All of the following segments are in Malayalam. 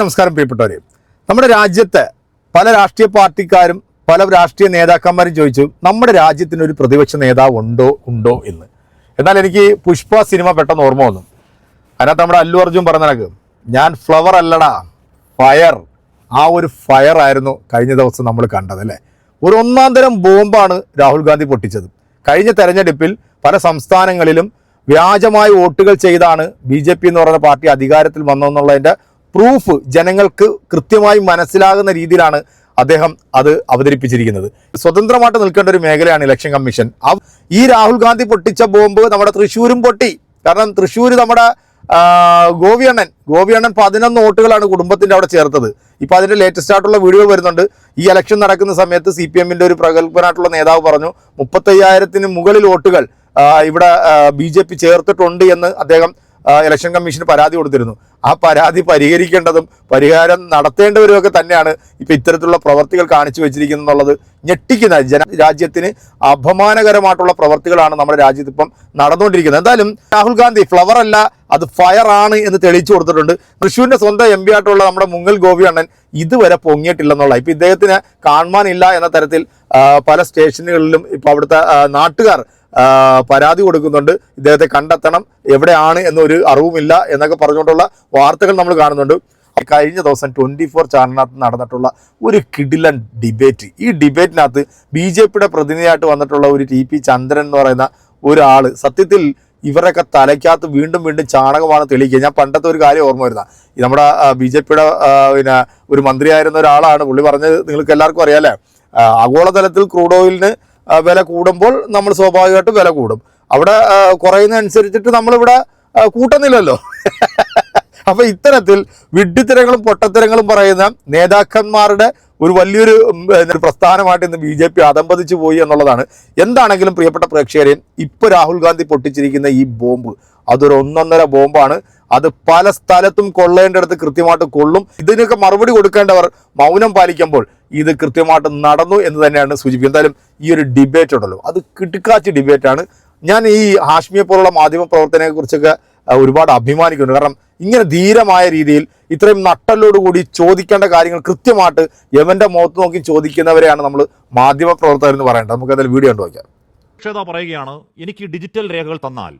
നമസ്കാരം പ്രിയപ്പെട്ടവരെ. നമ്മുടെ രാജ്യത്ത് പല രാഷ്ട്രീയ പാർട്ടിക്കാരും പല രാഷ്ട്രീയ നേതാക്കന്മാരും ചോദിച്ചു നമ്മുടെ രാജ്യത്തിന് ഒരു പ്രതിപക്ഷ നേതാവ് ഉണ്ടോ ഉണ്ടോ എന്ന്? എന്നാൽ എനിക്ക് പുഷ്പ സിനിമ പെട്ടെന്ന് ഓർമ്മ വന്നു. അതിനകത്ത് നമ്മുടെ അല്ലു അർജുൻ പറഞ്ഞ കണക്ക് ഞാൻ ഫ്ലവർ അല്ലടാ ഫയർ ആ ഒരു ഫയർ ആയിരുന്നു കഴിഞ്ഞ ദിവസം നമ്മൾ കണ്ടത് അല്ലേ? ഒരു ഒന്നാം തരം ബോംബാണ് രാഹുൽ ഗാന്ധി പൊട്ടിച്ചത്. കഴിഞ്ഞ തെരഞ്ഞെടുപ്പിൽ പല സംസ്ഥാനങ്ങളിലും വ്യാജമായ വോട്ടുകൾ ചെയ്താണ് ബി ജെ പി എന്ന് പറയുന്ന പാർട്ടി അധികാരത്തിൽ വന്നതെന്നുള്ളതിന്റെ പ്രൂഫ് ജനങ്ങൾക്ക് കൃത്യമായി മനസ്സിലാകുന്ന രീതിയിലാണ് അദ്ദേഹം അത് അവതരിപ്പിച്ചിരിക്കുന്നത്. സ്വതന്ത്രമായിട്ട് നിൽക്കേണ്ട ഒരു മേഖലയാണ് ഇലക്ഷൻ കമ്മീഷൻ. ഈ രാഹുൽ ഗാന്ധി പൊട്ടിച്ച ബോംബ് നമ്മുടെ തൃശ്ശൂരും പൊട്ടി. കാരണം തൃശ്ശൂർ നമ്മുടെ ഗോപിയണ്ണൻ ഗോപിയണ്ണൻ പതിനൊന്ന് വോട്ടുകളാണ് കുടുംബത്തിന്റെ അവിടെ ചേർത്തത്. ഇപ്പൊ അതിന്റെ ലേറ്റസ്റ്റ് ആയിട്ടുള്ള വീഡിയോ വരുന്നുണ്ട്. ഈ ഇലക്ഷൻ നടക്കുന്ന സമയത്ത് സി പി എമ്മിന്റെ ഒരു പ്രഗത്ഭനായിട്ടുള്ള നേതാവ് പറഞ്ഞു മുപ്പത്തയ്യായിരത്തിന് മുകളിൽ വോട്ടുകൾ ഇവിടെ ബി ചേർത്തിട്ടുണ്ട് എന്ന് അദ്ദേഹം ഇലക്ഷൻ കമ്മീഷന് പരാതി കൊടുത്തിരുന്നു. ആ പരാതി പരിഹരിക്കേണ്ടതും പരിഹാരം നടത്തേണ്ടവരുമൊക്കെ തന്നെയാണ് ഇപ്പൊ ഇത്തരത്തിലുള്ള പ്രവർത്തികൾ കാണിച്ചു വെച്ചിരിക്കുന്നത് എന്നുള്ളത് ഞെട്ടിക്കുന്ന ജന രാജ്യത്തിന് അപമാനകരമായിട്ടുള്ള പ്രവർത്തികളാണ് നമ്മുടെ രാജ്യത്ത് ഇപ്പം നടന്നുകൊണ്ടിരിക്കുന്നത്. എന്തായാലും രാഹുൽ ഗാന്ധി ഫ്ലവർ അല്ല അത് ഫയർ ആണ് എന്ന് തെളിയിച്ചു കൊടുത്തിട്ടുണ്ട്. തൃശ്ശൂരിന്റെ സ്വന്തം എം പി ആയിട്ടുള്ള നമ്മുടെ മുങ്ങൽ ഗോപി അണ്ണൻ ഇതുവരെ പൊങ്ങിയിട്ടില്ലെന്നുള്ള ഇപ്പൊ ഇദ്ദേഹത്തിന് കാണുവാനില്ല എന്ന തരത്തിൽ പല സ്റ്റേഷനുകളിലും ഇപ്പൊ അവിടുത്തെ നാട്ടുകാർ പരാതി കൊടുക്കുന്നുണ്ട്. ഇദ്ദേഹത്തെ കണ്ടെത്തണം. എവിടെയാണ് എന്നൊരു അറിവുമില്ല എന്നൊക്കെ പറഞ്ഞുകൊണ്ടുള്ള വാർത്തകൾ നമ്മൾ കാണുന്നുണ്ട്. കഴിഞ്ഞ ദിവസം ട്വന്റി ഫോർ ചാനലിനകത്ത് നടന്നിട്ടുള്ള ഒരു കിടിലൻ ഡിബേറ്റ്. ഈ ഡിബേറ്റിനകത്ത് ബി ജെ പിയുടെ പ്രതിനിധിയായിട്ട് വന്നിട്ടുള്ള ഒരു ടി പി ചന്ദ്രൻ എന്ന് പറയുന്ന ഒരാൾ സത്യത്തിൽ ഇവരൊക്കെ തലയ്ക്കകത്ത് വീണ്ടും വീണ്ടും ചാണകമാണ് തെളിയിക്കുക. ഞാൻ പണ്ടത്തെ ഒരു കാര്യം ഓർമ്മ വരുന്ന നമ്മുടെ ബി ജെ പിയുടെ പിന്നെ ഒരു മന്ത്രിയായിരുന്ന ഒരാളാണ്. പുള്ളി പറഞ്ഞത് നിങ്ങൾക്ക് എല്ലാവർക്കും അറിയാലേ ആ, ആഗോളതലത്തിൽ ക്രൂഡ് ഓയിലിന് വില കൂടുമ്പോൾ നമ്മൾ സ്വാഭാവികമായിട്ട് വില കൂടും. അവിടെ കുറയുന്നതനുസരിച്ചിട്ട് നമ്മളിവിടെ കൂട്ടുന്നില്ലല്ലോ. അപ്പോൾ ഇത്തരത്തിൽ വിഡ്ഢിത്തരങ്ങളും പൊട്ടത്തരങ്ങളും പറയുന്ന നേതാക്കന്മാരുടെ ഒരു വലിയൊരു പ്രസ്ഥാനമായിട്ട് ഇന്ന് ബി ജെ പി അതമ്പതിച്ചു പോയി എന്നുള്ളതാണ്. എന്താണെങ്കിലും പ്രിയപ്പെട്ട പ്രേക്ഷകരെ ഇപ്പൊ രാഹുൽ ഗാന്ധി പൊട്ടിച്ചിരിക്കുന്ന ഈ ബോംബ് അതൊരു ഒന്നൊന്നര ബോംബാണ്. അത് പല സ്ഥലത്തും കൊള്ളേണ്ടടുത്ത് കൃത്യമായിട്ട് കൊള്ളും. ഇതിനൊക്കെ മറുപടി കൊടുക്കേണ്ടവർ മൗനം പാലിക്കുമ്പോൾ ഇത് കൃത്യമായിട്ട് നടന്നു എന്ന് തന്നെയാണ് സൂചിപ്പിക്കുന്നത്. എന്തായാലും ഈ ഒരു ഡിബേറ്റ് ഉണ്ടല്ലോ. അത് കിടുക്കാച്ചി ഡിബേറ്റാണ് ഞാൻ ഈ ഹാഷ്മിയെ പോലുള്ള മാധ്യമ പ്രവർത്തനത്തെക്കുറിച്ചൊക്കെ കുറിച്ചൊക്കെ ഒരുപാട് അഭിമാനിക്കുന്നു കാരണം ഇങ്ങനെ ധീരമായ രീതിയിൽ ഇത്രയും നട്ടലോടുകൂടി ചോദിക്കേണ്ട കാര്യങ്ങൾ കൃത്യമായിട്ട് യമന്റെ മുഖത്ത് നോക്കി ചോദിക്കുന്നവരെയാണ് നമ്മൾ മാധ്യമ പ്രവർത്തകർ എന്ന് പറയേണ്ടത്. നമുക്ക് എന്തായാലും വീഡിയോ നോക്കാം. അക്ഷത പറയുകയാണ്. എനിക്ക് ഡിജിറ്റൽ രേഖകൾ തന്നാൽ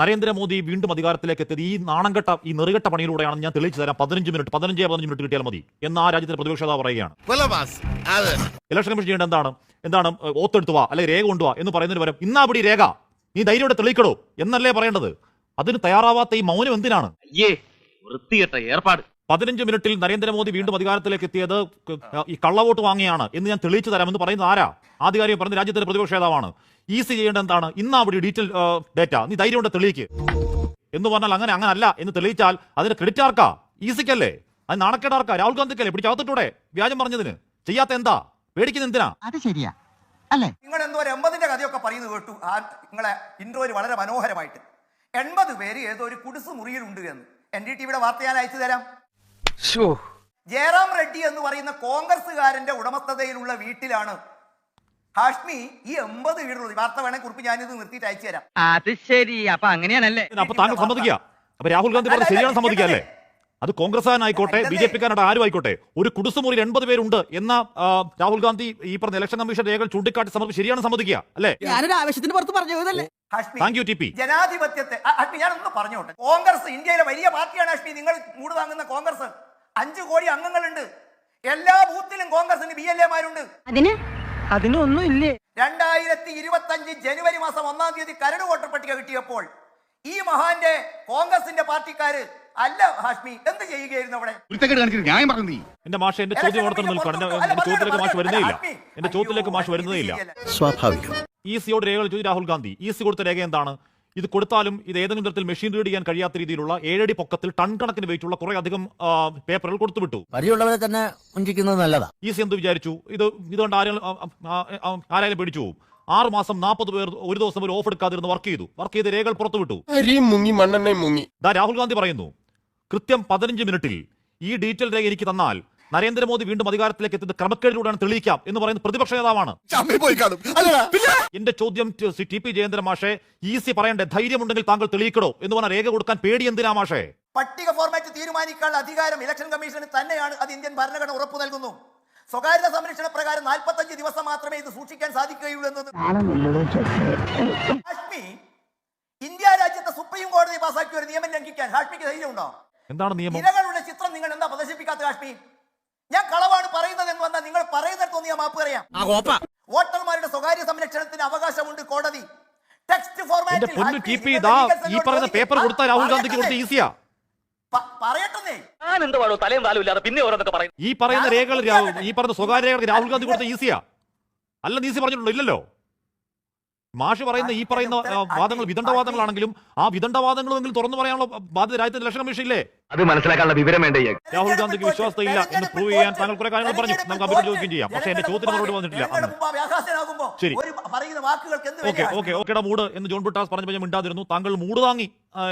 നരേന്ദ്രമോദി വീണ്ടും അധികാരത്തിലേക്ക് എത്തിയത് ഈ നാണംകെട്ട ഈ നെറുകെട്ട പണിയിലൂടെയാണ് ഞാൻ തെളിയിച്ചു തരാം. പതിനഞ്ച് മിനിറ്റ് പതിനഞ്ച് പതിനഞ്ച് മിനിറ്റ് കിട്ടിയാൽ മതി എന്ന് ആ രാജ്യത്തിന്റെ പ്രതിപക്ഷ നേതാവ് പറയുകയാണ്. ഇലക്ഷൻ കമ്മീഷൻ ചെയ്യേണ്ട എന്താണ്? എന്താണ് ഓത്തെടുത്തുവാ വാ അല്ലെങ്കിൽ രേഖ കൊണ്ടുവാ എന്ന് പറയുന്നതിന് പകരം ഇന്നാ പിടി രേഖ. നീ ധൈര്യയോടെ തെളിയിക്കടോ എന്നല്ലേ പറയേണ്ടത്? അതിന് തയ്യാറാവാത്ത ഈ മൗനം എന്തിനാണ്? ഏർപ്പാട്. പതിനഞ്ച് മിനിറ്റിൽ നരേന്ദ്രമോദി വീണ്ടും അധികാരത്തിലേക്ക് എത്തിയത് ഈ കള്ളവോട്ട് വാങ്ങിയാണ് എന്ന് ഞാൻ തെളിയിച്ചു തരാമെന്ന് പറയുന്നത് ആരാ? ആധികാരികം പറഞ്ഞ രാജ്യത്തിന്റെ പ്രതിപക്ഷ നേതാവാണ്. ഈസി ചെയ്യേണ്ട എന്താണ്? ഇന്നാ അവിടെ ഡീറ്റെയിൽ ഡേറ്റ നീ ധൈര്യം കൊണ്ട് തെളിയിക്ക്? എന്ന് പറഞ്ഞാൽ അങ്ങനെ അങ്ങനെ അല്ല എന്ന് തെളിയിച്ചാൽ അതിന് ക്രെഡിറ്റ് ആർക്കാ? ഈസിക്കല്ലേ? അത് നാണക്കേടാർക്കാ? രാഹുൽ ഗാന്ധിക്കല്ലേ? പിടിച്ചകത്തിട്ടൂടെ വ്യാജം പറഞ്ഞതിന്. ചെയ്യാത്ത എന്താ? പേടിക്കുന്ന എന്തിനാ? അത് ശരിയാ. അല്ലേ? നിങ്ങൾ എന്തോ ഒരു എൺപതിന്റെ കഥയൊക്കെ പറയുന്നത് കേട്ടു. ആ നിങ്ങളെ ഇൻട്രോയിൽ വളരെ മനോഹരമായിട്ട്. എൺപത് പേര് ഏതോ ഒരു കുടിസ് മുറിയിലുണ്ട് എന്ന്. എൻ ഡി ടിവിയുടെ വാർത്ത ഞാൻ അയച്ചു തരാം. ജയറാം റെഡ്ഡി എന്ന് പറയുന്ന കോൺഗ്രസ്സുകാരന്റെ ഉടമസ്ഥതയിലുള്ള വീട്ടിലാണ് ഹാഷ്മി ഈ എൺപത് വീടുള്ളത് വാർത്ത വേണേ കുറിപ്പ് ഞാനിത് നിർത്തിയിട്ട് അയച്ചു തരാം. അത് ശരി അപ്പൊ അങ്ങനെയാണല്ലേ? അപ്പൊ താങ്കൾ സമ്മതിക്കുക. അപ്പൊ രാഹുൽ ഗാന്ധി പറഞ്ഞ ശരിയാണ് സമ്മതിക്കുക അല്ലേ അത് കോൺഗ്രസ്സുകാരനായിക്കോട്ടെ ബി ജെ പിക്കാരുടെ ആരും ആയിക്കോട്ടെ ഒരു കുടുസുമുറിയിൽ എൺപത് പേരുണ്ട് എന്ന രാഹുൽ ഗാന്ധി ഈ പറഞ്ഞ ഇലക്ഷൻ കമ്മീഷൻ രേഖകൾ ചൂണ്ടിക്കാട്ടി സമർപ്പിച്ച് ശരിയാണ് സമ്മതിക്കുക അല്ലേ? ഞാനൊരു ആവശ്യത്തിന് പുറത്ത് പറഞ്ഞു ജനാധിപത്യത്തെ ഹാഷ്മി ഞാനൊന്ന് പറഞ്ഞോട്ടെ. കോൺഗ്രസ് ഇന്ത്യയിലെ വലിയ പാർട്ടിയാണ് ഹാഷ്മി. നിങ്ങൾ മൂട് താങ്ങുന്ന കോൺഗ്രസ്. അഞ്ചു കോടി അംഗങ്ങളുണ്ട്. എല്ലാ ബൂത്തിലും കോൺഗ്രസിന് ബി എൽ എമാരുണ്ട്. മാരുണ്ട് അതിനൊന്നും ഇല്ലേ രണ്ടായിരത്തി ഇരുപത്തി അഞ്ച് ജനുവരി മാസം ഒന്നാം തീയതി കരട് വോട്ടർ പട്ടിക കിട്ടിയപ്പോൾ ഈ മഹാന്റെ കോൺഗ്രസിന്റെ പാർട്ടിക്കാര് അല്ല ഹാഷ്മി എന്ത് ചെയ്യുകയായിരുന്നു അവിടെ? വൃത്തക്കേട് കാണിച്ചിട്ട് ന്യായം പറഞ്ഞു നീ. എന്റെ മാഷ എന്റെ ചോദ്യം തന്നെ നിൽക്കണം എന്റെ ചോദ്യത്തിലേക്ക് മാഷ് വരുന്നേ ഇല്ല. എന്റെ ചോദ്യത്തിലേക്ക് മാഷ് വരുന്നേ ഇല്ല. സ്വാഭാവികം. ഇ സിയോട് രേഖകൾ ചോദിച്ചു രാഹുൽ ഗാന്ധി ഇ സി കൊടുത്ത രേഖ എന്താണ്? ഇത് കൊടുത്താലും ഇത് ഏതെങ്കിലും തരത്തിൽ മെഷീൻ റീഡ് ചെയ്യാൻ കഴിയാത്ത രീതിയിലുള്ള ഏഴടി പൊക്കത്തിൽ ടൺ കണക്കിന് വെയിറ്റുള്ള കുറെ അധികം പേപ്പറുകൾ കൊടുത്തുവിട്ടു പരിയുള്ളവരെ തന്നെ വഞ്ചിക്കുന്നത് നല്ലതാ. ഈ സി എന്ത് വിചാരിച്ചു? ഇത് ഇതുകൊണ്ട് ആരെങ്കിലും ആ, ആ, ആ, ആരായാലും പേടിച്ചു പോകും. ആറ് മാസം നാൽപ്പത് പേർ ഒരു ദിവസം ഒരു ഓഫ് എടുക്കാതിരുന്ന് വർക്ക് ചെയ്തു. വർക്ക് ചെയ്ത് രേഖകൾ പുറത്തുവിട്ടു മുങ്ങി മണ്ണെണ്ണയും മുങ്ങി. ദാ രാഹുൽ ഗാന്ധി പറയുന്നു കൃത്യം പതിനഞ്ച് മിനിറ്റിൽ ഈ ഡീറ്റെയിൽ രേഖ എനിക്ക് തന്നാൽ നരേന്ദ്രമോദി വീണ്ടും അധികാരത്തിലേക്ക് എത്തുന്നത് ക്രമക്കേടിലൂടെയാണ് തെളിയിക്കാം എന്ന് പറയുന്ന പ്രതിപക്ഷ നേതാവാണ്. ചമ്മി പോയി കാണും. അല്ലടാ പിന്നെ? എന്റെ ചോദ്യം ടി- പി ജയേന്ദ്ര മാഷെ ഈസി പറയണ്ടേ? ധൈര്യമുണ്ടെങ്കിൽ താങ്കൾ തെളിയിക്കണോ എന്ന് പറഞ്ഞ രേഖ കൊടുക്കാൻ പേടി എന്തിനാ മാഷേ? പട്ടിക ഫോർമാറ്റ് തീരുമാനിക്കാനുള്ള അധികാരം ഇലക്ഷൻ കമ്മീഷന് തന്നെയാണ്. അത് ഇന്ത്യൻ ഭരണഘടന ഉറപ്പു നൽകുന്നു. സ്വകാര്യത സംരക്ഷണ പ്രകാരം നാൽപ്പത്തഞ്ച് ദിവസം മാത്രമേ ഇത് സൂക്ഷിക്കാൻ സാധിക്കുകയുള്ളൂ എന്നത്. ഹാഷ്മി ഇന്ത്യ രാജ്യത്തെ സുപ്രീം കോടതി പാസാക്കിയ ഒരു നിയമം ലംഘിക്കാൻ ഹാഷ്മിക്ക് ധൈര്യമുണ്ടോ? എന്താണ് നിയമം? ഇരകളുടെ ചിത്രം നിങ്ങൾ എന്താ പ്രദർശിപ്പിക്കാത്ത കാശ്മീർ? ഞാൻ കളവാണ് പറയുന്നത് എന്ന് വന്നാൽ നിങ്ങൾ പറയുന്നിടത്തൊന്ന് ഞാൻ മാപ്പ് പറയാം. വോട്ടർമാരുടെ സ്വകാര്യ സംരക്ഷണത്തിന് അവകാശമുണ്ട് കോടതി. ടെക്സ്റ്റ് ഫോർമാറ്റിൽ പൊന്നു ടി പി ഇതാ ഈ പറയുന്ന പേപ്പർ കൊടുത്താൽ രാഹുൽ ഗാന്ധിക്ക് കൊടുത്ത ഈസിയാ. ഈ പറയുന്ന രേഖകൾ ഈ പറയുന്ന സ്വകാര്യ രേഖകൾ രാഹുൽ ഗാന്ധി കൊടുത്ത ഈസിയാ. അല്ല നീസി പറഞ്ഞിട്ടുണ്ടോ? ഇല്ലല്ലോ. മാഷ് പറയുന്ന ഈ പറയുന്ന വാദങ്ങൾ വിദണ്ഡവാദങ്ങളാണെങ്കിലും ആ വിദണ്ഡവാദങ്ങളെങ്കിലും തുറന്നു പറയാനുള്ള ബാധ്യത രാജ്യത്തെ ഇലക്ഷൻ കമ്മീഷൻ ഇല്ലേ അത് മനസ്സിലാക്കാനുള്ള വിവരം വേണ്ടേ? രാഹുൽ ഗാന്ധിക്ക് വിശ്വാസത ഇല്ല എന്ന് പ്രൂവ് ചെയ്യാൻ താങ്കൾ കുറെ കാര്യങ്ങൾ പറഞ്ഞു. നമുക്ക് അവരോട് ചോദിക്കുകയും ചെയ്യാം. പക്ഷേ എന്റെ ചോദ്യത്തിന് മറുപടി വന്നിട്ടില്ല. ശരി. ഒരു പറയുന്ന വാക്കുകൾക്ക് എന്ത് ഓക്കെ? ഓക്കെ ഓക്കെടാ മൂഡ് എന്ന് ജോൺ ബുട്ടാസ് പറഞ്ഞപ്പോൾ ഞാൻ മിണ്ടാതിരുന്നു. താങ്കൾ മൂട് താങ്ങി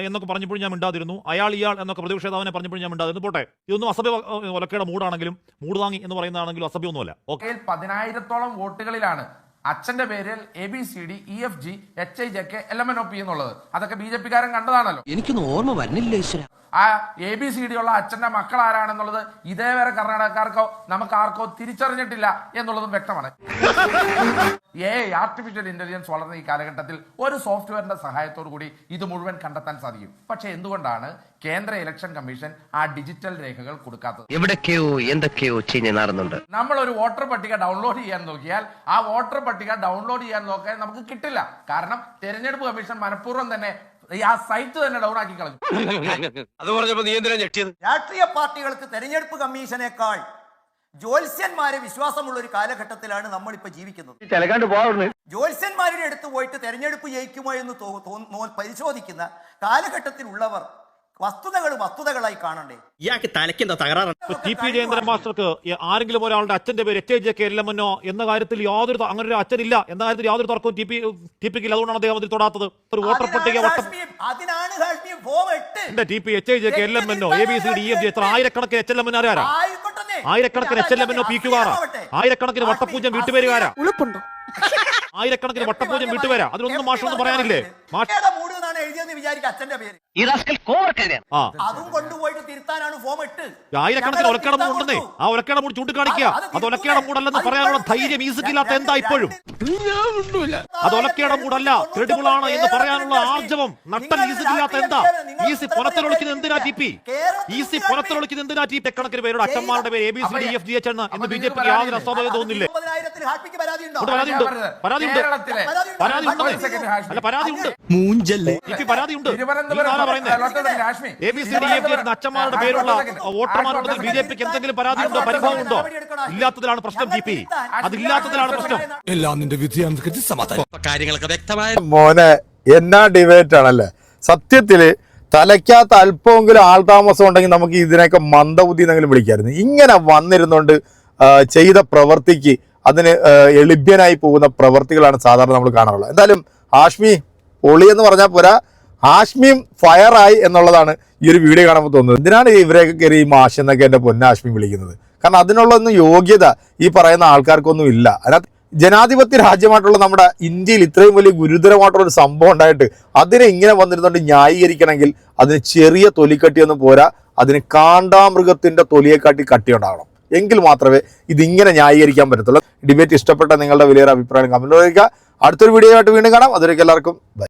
എന്നൊക്കെ പറഞ്ഞപ്പോൾ ഞാൻ മിണ്ടാതിരുന്നു. അയാൾ ഇയാൾ എന്നൊക്കെ പ്രതിപക്ഷ നേതാവിനെ പറഞ്ഞപ്പോൾ ഞാൻ മിണ്ടാതിരുന്നു. പോട്ടെ ഇതൊന്നും അസഭ്യ ഒലക്കയുടെ മൂടാണെങ്കിലും മൂട് താങ്ങി എന്ന് പറയുന്നതാണെങ്കിലും അസഭ്യമൊന്നുമല്ല. ഓക്കെ. പതിനായിരത്തോളം വോട്ടുകളിലാണ് അച്ഛന്റെ പേരിൽ A B C D E F G H I J K L M N O P എന്നുള്ളത്. അതൊക്കെ ബി ജെ പിക്കാരൻ കണ്ടതാണല്ലോ. എനിക്കൊന്നും ഓർമ്മ വരുന്നില്ല ഈശ്വര. ആ എ ബി സി ഡി ഉള്ള അച്ഛന്റെ മക്കൾ ആരാണെന്നുള്ളത് ഇതേവരെ കർണാടകക്കാർക്കോ നമുക്ക് ആർക്കോ തിരിച്ചറിഞ്ഞിട്ടില്ല എന്നുള്ളതും വ്യക്തമാണ്. എ ആർട്ടിഫിഷ്യൽ ഇന്റലിജൻസ് വളർന്ന ഈ കാലഘട്ടത്തിൽ ഒരു സോഫ്റ്റ്വെയറിന്റെ സഹായത്തോടു കൂടി ഇത് മുഴുവൻ കണ്ടെത്താൻ സാധിക്കും. പക്ഷേ എന്തുകൊണ്ടാണ് കേന്ദ്ര ഇലക്ഷൻ കമ്മീഷൻ ആ ഡിജിറ്റൽ രേഖകൾ കൊടുക്കാത്തത്? എവിടൊക്കെയോ എന്തൊക്കെയോ നടന്നുണ്ട് നമ്മൾ ഒരു വോട്ടർ പട്ടിക ഡൗൺലോഡ് ചെയ്യാൻ നോക്കിയാൽ ആ വോട്ടർ പട്ടിക ഡൗൺലോഡ് ചെയ്യാൻ നോക്കാൻ നമുക്ക് കിട്ടില്ല. കാരണം തെരഞ്ഞെടുപ്പ് കമ്മീഷൻ മനഃപൂർവം തന്നെ ആ സൈറ്റ് തന്നെ ഡൗൺ ആക്കി കളഞ്ഞു. അത് പറഞ്ഞപ്പോ നീ എന്തിനാ ഞെട്ടിയത്? രാഷ്ട്രീയ പാർട്ടികൾക്ക് തെരഞ്ഞെടുപ്പ് കമ്മീഷനേക്കാൾ ജ്യോത്സ്യന്മാരെ വിശ്വാസമുള്ള ഒരു കാലഘട്ടത്തിലാണ് നമ്മൾ ഇപ്പൊ ജീവിക്കുന്നത് ജ്യോത്സ്യന്മാരുടെ അടുത്ത് പോയിട്ട് തെരഞ്ഞെടുപ്പ് ജയിക്കുമോ എന്ന് പരിശോധിക്കുന്ന കാലഘട്ടത്തിലുള്ളവർ വസ്തുതകൾ വസ്തുതകളായി കാണണ്ടേ? ഇയാൾക്ക് തലയ്ക്കെന്താ തകരാറാണ് ടി പി ജയേന്ദ്രൻ മാസ്റ്റർക്ക് ആരെങ്കിലും ഒരാളുടെ അച്ഛന്റെ പേര് H I J K L എന്ന കാര്യത്തിൽ യാതൊരു അങ്ങനെ ഒരു അച്ഛനില്ല എന്ന കാര്യത്തിൽ യാതൊരു തർക്കവും ടി പി ടി പിക്ക് അതുകൊണ്ടാണ് അദ്ദേഹം അതിൽ തൊടാത്തത്. ഒരു വോട്ടർ പട്ടിക എന്റെ T P H J K L A B C D F G എത്ര ആയിരക്കണക്കിന് എച്ച് എൽ എം ആരാ? ആയിരക്കണക്കിന് എച്ച് എൽ എം എന്നോ പി ക്യുകാരാ ആയിരക്കണക്കിന് വട്ടപ്പൂജ്യം വീട്ടുപേരുകാരാ? ആയിരക്കണക്കിന് വട്ടപ്പൂജ്യം വീട്ടുപേരാ? അതിലൊന്നും മാഷൊന്നും പറയാനില്ലേ? മാഷ് എഴുതിയെന്ന് വിചാരിക്കുക അച്ഛന്റെ പേര്. ഈ റാസ്കൽ കോവർക്കെഴുതിയ ആ. അതും കൊണ്ടുപോയിട്ട് തിരുത്താനാണ് ഫോം ഇട്ട്. ആയിരക്കണക്കിന് ഒലക്കയുടെ മൂട് ഉണ്ടെന്നേ ആ ഒലക്കയുടെ മൂട് ചൂണ്ടിക്കാണിക്കുക. അത് ഒലക്കയുടെ മൂടല്ലെന്ന് പറയാനുള്ള ധൈര്യം ഈസിക്കില്ലാത്ത എന്താ ഇപ്പോഴും അത് ഒലക്കയുടെ മൂടല്ല. ക്രെഡിബിൾ ആണ് എന്ന് പറയാനുള്ള ആർജവം. നട്ടൽ ഈസിക്കില്ലാത്ത എന്താ? ഈസി പുറത്തിലൊളിക്കുന്നത് എന്തിനാ ടി പി? ഈസി പുറത്തിലൊളിക്കുന്നത് എന്തിനാ ടി പി? കണക്കിന് പേരുടെ അച്ഛന്മാരുടെ പേര് A B C D F G H എന്ന് ഇന്ന് ബി ജെ പിക്ക് യാതൊരു അസ്വാഭാവിക തോന്നില്ലേ? പരാതി ഉണ്ട് പരാതി ഉണ്ട്, പരാതി ഉണ്ട് അല്ല പരാതി ഉണ്ട് മൂഞ്ചല്ലേ? ടി പി പരാതിയുണ്ട്. A B C D F G അച്ഛന്മാരുടെ പേരുള്ള വോട്ടർമാരുടെ ബി ജെ പിക്ക് എന്തെങ്കിലും പരാതിയുണ്ടോ പരിഭവമുണ്ടോ ഇല്ലാത്തതിലാണ് പ്രശ്നം ജി പി അതില്ലാത്തതിലാണ് പ്രശ്നം എല്ലാം നിന്റെ വിധിയാണെന്ന് സമാധാനം കാര്യങ്ങളൊക്കെ വ്യക്തമായ മോനെ എന്നാ ഡിബേറ്റ് ആണല്ലേ സത്യത്തിൽ തലയ്ക്കകത്ത് അല്പമെങ്കിലും ആൾതാമസം ഉണ്ടെങ്കിൽ നമുക്ക് ഇതിനൊക്കെ മന്ദബുദ്ധി എന്നെങ്കിലും വിളിക്കായിരുന്നു ഇങ്ങനെ വന്നിരുന്നുകൊണ്ട് ചെയ്ത പ്രവൃത്തിക്ക് അതിന് എളിഭ്യനായി പോകുന്ന പ്രവൃത്തികളാണ് സാധാരണ നമ്മൾ കാണാറുള്ളത് എന്തായാലും ആഷ്മി പൊളി എന്ന് പറഞ്ഞാൽ പോരാ ആഷ്മിയും ഫയറായി എന്നുള്ളതാണ് ഈ ഒരു വീഡിയോ കാണുമ്പോൾ തോന്നുന്നത്. എന്തിനാണ് ഇവരെയൊക്കെ കയറി ഈ മാഷ് എന്നൊക്കെ എന്റെ പൊന്നാശ്മി വിളിക്കുന്നത്? കാരണം അതിനുള്ളൊന്നും യോഗ്യത ഈ പറയുന്ന ആൾക്കാർക്കൊന്നും ഇല്ല. അതിനകത്ത് ജനാധിപത്യ രാജ്യമായിട്ടുള്ള നമ്മുടെ ഇന്ത്യയിൽ ഇത്രയും വലിയ ഗുരുതരമായിട്ടുള്ള ഒരു സംഭവം ഉണ്ടായിട്ട് അതിനെ ഇങ്ങനെ വന്നിരുന്നുകൊണ്ട് ന്യായീകരിക്കണമെങ്കിൽ അതിന് ചെറിയ തൊലിക്കട്ടിയൊന്നും പോരാ. അതിന് കാണ്ടാമൃഗത്തിന്റെ തൊലിയെക്കാട്ടി കട്ടിയുണ്ടാകണം എങ്കിൽ മാത്രമേ ഇതിങ്ങനെ ന്യായീകരിക്കാൻ പറ്റത്തുള്ളൂ. ഡിബേറ്റ് ഇഷ്ടപ്പെട്ട നിങ്ങളുടെ വലിയൊരു അഭിപ്രായം കമന്റ് അറിയിക്കുക. അടുത്തൊരു വീഡിയോ ആയിട്ട് വീണ്ടും കാണാം. അതിലേക്ക് എല്ലാവർക്കും ബൈ.